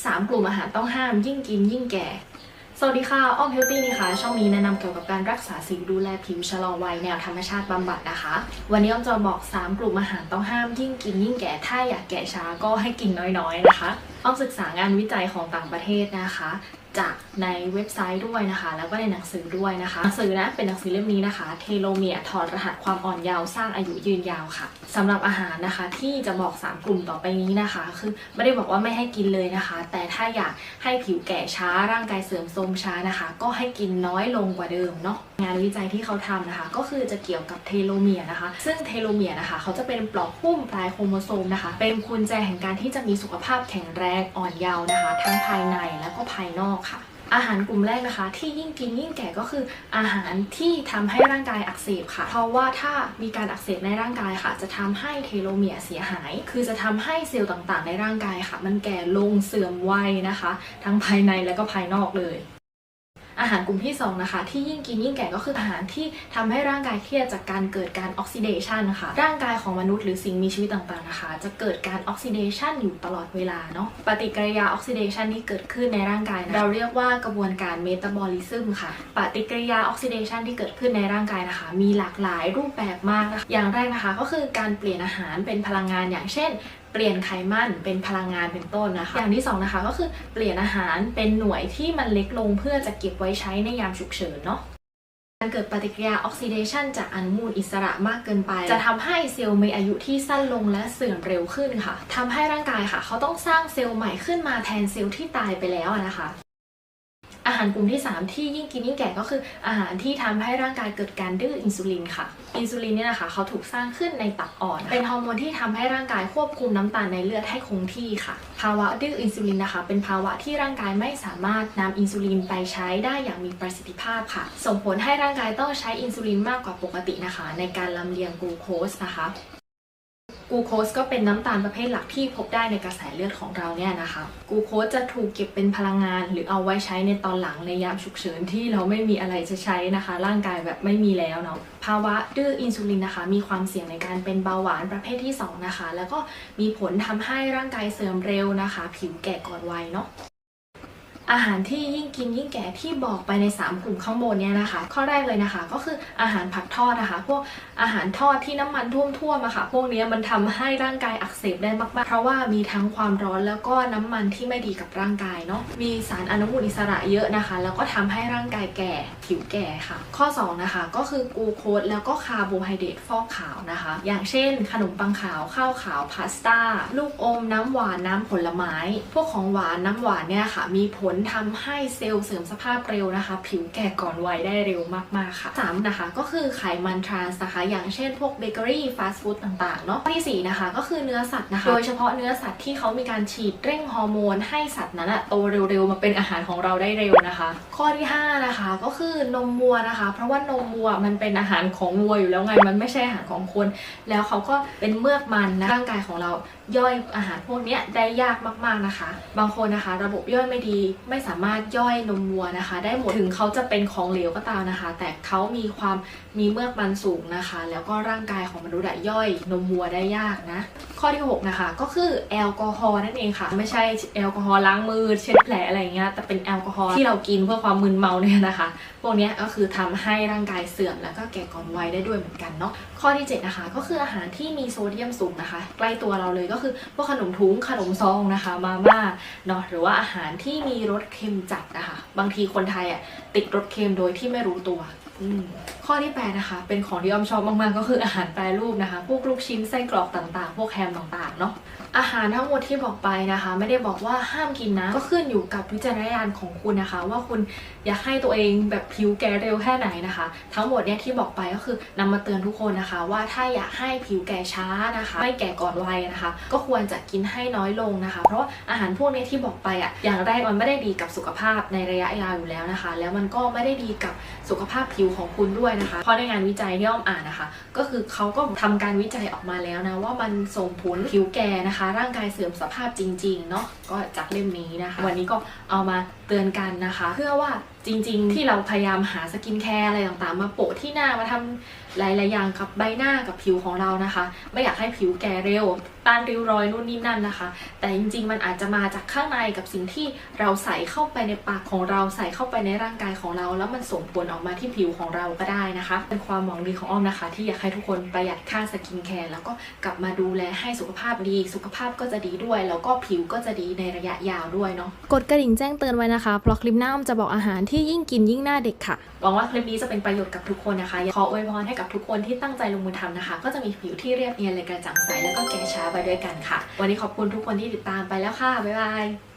3 กลุ่มอาหารต้องห้ามยิ่งกินยิ่งแก่ สวัสดีค่ะ อ้อมเฮลตี้นี่ค่ะช่องนี้แนะนำเกี่ยวกับการรักษาสิวดูแลผิวชะลอวัยแนวธรรมชาติบำบัดนะคะ วันนี้อ้อมจะบอก 3 กลุ่มอาหารต้องห้ามยิ่งกินยิ่งแก่ ถ้าอยากแก่ช้าก็ให้กินน้อยๆนะคะ อ้อมศึกษางานวิจัยของต่างประเทศนะคะ จากในเว็บไซต์ด้วยนะคะ แล้วก็ในหนังสือด้วยนะคะหนังสือนะเป็นหนังสือเล่มนี้นะคะเทโลเมียถอดรหัสความอ่อนเยาว์สร้างอายุยืนยาวค่ะสำหรับอาหารนะคะที่จะบอก 3 กลุ่มต่อไปนี้นะคะ คือไม่ได้บอกว่าไม่ให้กินเลยนะคะ แต่ถ้าอยากให้ผิวแก่ช้าร่างกายเสื่อมโทรมช้านะคะ ก็ให้กินน้อยลงกว่าเดิมเนาะงานวิจัยที่เขาทำนะคะ ก็คือจะเกี่ยวกับเทโลเมียนะคะ ซึ่งเทโลเมียนะคะ เขาจะเป็นปลอกหุ้มปลายโครโมโซมนะคะ เป็นกุญแจแห่งการที่จะมีสุขภาพแข็งแรงอ่อนเยาว์นะคะ ทั้งภายในและก็ภายนอกค่ะ อาหารกลุ่มแรกนะคะ ที่ยิ่งกินยิ่งแก่ก็คืออาหารที่ทำให้ร่างกายอักเสบค่ะ เพราะว่าถ้ามีการอักเสบในร่างกายค่ะ จะทำให้เทโลเมียร์เสียหาย คือจะทำให้เซลล์ต่างๆ ในร่างกายค่ะ มันแก่ลงเสื่อมวัยนะคะ ทั้งภายในและก็ภายนอกเลย อาหารกลุ่มที่2นะคะที่ยิ่งกินยิ่งแก่ก็คืออาหารที่ทำให้ร่างกายเครียดจากการเกิดการออกซิเดชันนะคะร่างกายของมนุษย์หรือสิ่งมีชีวิตต่างๆนะคะ จะเกิดการออกซิเดชันอยู่ตลอดเวลาเนาะปฏิกิริยาออกซิเดชันที่เกิดขึ้นในร่างกายนะเราเรียกว่ากระบวนการเมตาบอลิซึมค่ะ ปฏิกิริยาออกซิเดชันที่เกิดขึ้นในร่างกายนะคะ มีหลากหลายรูปแบบมากนะคะอย่างแรกนะคะก็คือการเปลี่ยนอาหารเป็นพลังงานอย่างเช่น เปลี่ยนไขมันเป็นพลังงานเป็นต้นนะคะ อย่างที่สองนะคะก็คือเปลี่ยนอาหารเป็นหน่วยที่มันเล็กลงเพื่อจะเก็บไว้ใช้ในยามฉุกเฉินเนาะการเกิดปฏิกิริยาออกซิเดชันจากอนุมูลอิสระมากเกินไป จะทำให้เซลล์มีอายุที่สั้นลงและเสื่อมเร็วขึ้นค่ะทำให้ร่างกายค่ะ เขาต้องสร้างเซลล์ใหม่ขึ้นมาแทนเซลล์ที่ตายไปแล้วนะคะ อาหารกลุ่มที่ 3 ที่ยิ่งกินยิ่งแก่ก็คืออาหารที่ทำให้ร่างกายเกิดการดื้ออินซูลินค่ะ อินซูลินเนี่ยนะคะเขาถูกสร้างขึ้นในตับอ่อน เป็นฮอร์โมนที่ทำให้ร่างกายควบคุมน้ำตาลในเลือดให้คงที่ค่ะ ภาวะดื้ออินซูลินนะคะ เป็นภาวะที่ร่างกายไม่สามารถนำอินซูลินไปใช้ได้อย่างมีประสิทธิภาพค่ะ ส่งผลให้ร่างกายต้องใช้อินซูลินมากกว่าปกตินะคะ ในการลำเลียงกลูโคสนะคะ กลูโคสก็เป็นน้ำตาลประเภทหลักที่พบได้ในกระแสเลือดของเราเนี่ยนะคะกลูโคสจะถูกเก็บเป็นพลังงาน หรือเอาไว้ใช้ในตอนหลังในยามฉุกเฉินที่เราไม่มีอะไรจะใช้นะคะ ร่างกายแบบไม่มีแล้วเนาะภาวะดื้ออินซูลินนะคะ มีความเสี่ยงในการเป็นเบาหวานประเภทที่สองนะคะ แล้วก็มีผลทำให้ร่างกายเสื่อมเร็วนะคะ ผิวแก่ก่อนวัยเนาะ อาหารที่ยิ่งกินยิ่งแก่ที่บอกไปใน 3 กลุ่มข้างบนเนี่ยนะคะ ข้อแรกเลยนะคะ ก็คืออาหารผักทอดนะคะ พวกอาหารทอดที่น้ำมันท่วมๆอะค่ะ พวกนี้มันทำให้ร่างกายอักเสบได้มากๆ เพราะว่ามีทั้งความร้อนแล้วก็น้ำมันที่ไม่ดีกับร่างกายเนาะมีสารอนุมูลอิสระเยอะนะคะ แล้วก็ทำให้ร่างกายแก่ผิวแก่ค่ะ ข้อ 2 นะคะ ก็คือกูโคสแล้วก็คาร์โบไฮเดรตฟอกขาวนะคะ อย่างเช่น ขนมปังขาวข้าวขาวพาสต้าลูกอมน้ำหวานน้ำผลไม้ พวกของหวานน้ำหวานเนี่ยค่ะ มีผลทำให้เซลล์เสื่อมสภาพเร็วนะคะ ผิวแก่ก่อนวัยได้เร็วมาก ๆ ค่ะ 3 นะคะ ก็คือไขมันทรานส์นะคะ อย่างเช่นพวกเบเกอรี่ฟาสต์ฟู้ดต่าง ๆ เนาะข้อที่4นะคะก็คือเนื้อสัตว์นะคะ โดยเฉพาะเนื้อสัตว์ที่เขามีการฉีดเร่งฮอร์โมนให้สัตว์นั้นอะโตเร็ว ๆ มาเป็นอาหารของเราได้เร็วนะคะ ข้อที่ 5 นะคะ ก็คือนมวัวนะคะ เพราะว่านมวัวมันเป็นอาหารของวัวอยู่แล้วไงมันไม่ใช่อาหารของคน แล้วเขาก็เป็นเมือกมันนะร่างกายของเราย่อยอาหารพวกนี้ได้ยากมากๆนะคะ บางคนนะคะ ระบบย่อยไม่ดีไม่สามารถย่อยนมวัวนะคะ ได้หมดถึงเขาจะเป็นของเหลวก็ตามนะคะ แต่เขามีความมีเมือกมันสูงนะคะ แล้วก็ร่างกายของมนุษย์อะย่อยนมวัวได้ยากนะ ข้อที่ 6 นะคะ ก็คือแอลกอฮอล์นั่นเองค่ะ ไม่ใช่แอลกอฮอล์ล้างมือเช็ดแผลอะไรอย่างเงี้ยแต่เป็นแอลกอฮอล์ที่เรากินเพื่อความมึนเมาเนี่ยนะคะพวกเนี้ยก็คือทำให้ร่างกายเสื่อมแล้วก็แก่ก่อนวัยได้ด้วยเหมือนกันเนาะข้อที่ 7 นะคะ ก็คืออาหารที่มีโซเดียมสูงนะคะ ใกล้ตัวเราเลยก็คือพวกขนมทุ้งขนมซองนะคะมาม่าเนาะหรือว่าอาหารที่มีรรสเค็มจัดนะคะบางทีคนไทยอะติดรสเค็มโดยที่ไม่รู้ตัว ข้อที่8นะคะ เป็นของที่ออมชอบมากๆ ก็คืออาหารแปรรูปนะคะ พวกลูกชิ้นไส้กรอกต่างๆ พวกแฮมต่างๆ เนาะอาหารทั้งหมดที่บอกไปนะคะ ไม่ได้บอกว่าห้ามกินนะ ก็ขึ้นอยู่กับวิจารณญาณของคุณนะคะ ว่าคุณอยากให้ตัวเองแบบผิวแก่เร็วแค่ไหนนะคะ ทั้งหมดเนี่ยที่บอกไปก็คือนำมาเตือนทุกคนนะคะ ว่าถ้าอยากให้ผิวแก่ช้านะคะ ไม่แก่ก่อนวัยนะคะ ก็ควรจะกินให้น้อยลงนะคะ เพราะอาหารพวกเนี้ยที่บอกไปอะอย่างแรกมันไม่ได้ดีกับสุขภาพในระยะยาวอยู่แล้วนะคะ แล้วมันก็ไม่ได้ดีกับสุขภาพผิวของคุณด้วยนะคะ เพราะในงานวิจัยที่อ้อมอ่านนะคะ ก็คือเขาก็ทำการวิจัยออกมาแล้วนะ ว่ามันส่งผลผิวแก่นะคะ ร่างกายเสื่อมสภาพจริงๆเนาะก็จากเล่มนี้นะคะ วันนี้ก็เอามาเตือนกันนะคะ เพื่อว่าจริง ๆ ที่เราพยายามหาสกินแคร์อะไรต่างๆ มาโปะที่หน้ามาทำ หลาย ๆ อย่างกับใบหน้ากับผิวของเรานะคะ ไม่อยากให้ผิวแก่เร็วต้านริ้วรอยนู่นนี่นั่นนะคะ แต่จริง ๆ มันอาจจะมาจากข้างในกับสิ่งที่เราใส่เข้าไปในปากของเราใส่เข้าไปในร่างกายของเรา แล้วมันส่งผลออกมาที่ผิวของเราก็ได้นะคะ เป็นความหวังดีของอ้อมนะคะ ที่อยากให้ทุกคนประหยัดค่าสกินแคร์แล้วก็กลับมาดูแลให้สุขภาพดี สุขภาพก็จะดีด้วย แล้วก็ผิวก็จะดีในระยะยาวด้วยเนาะกดกระดิ่งแจ้งเตือนไว้นะคะเพราะคลิปหน้าอ้อมจะบอกอาหารที่ยิ่งกินยิ่งหน้าเด็กค่ะหวังว่าคลิปนี้จะเป็นประโยชน์กับทุกคนนะคะขออวยพรให้กับทุกคนที่ตั้งใจลงมือทำนะคะ ก็จะมีผิวที่เรียบเนียนเลยกระจ่างใสแล้วก็แก่ช้าไปด้วยกันค่ะ วันนี้ขอบคุณทุกคนที่ติดตามไปแล้วค่ะบ๊ายบาย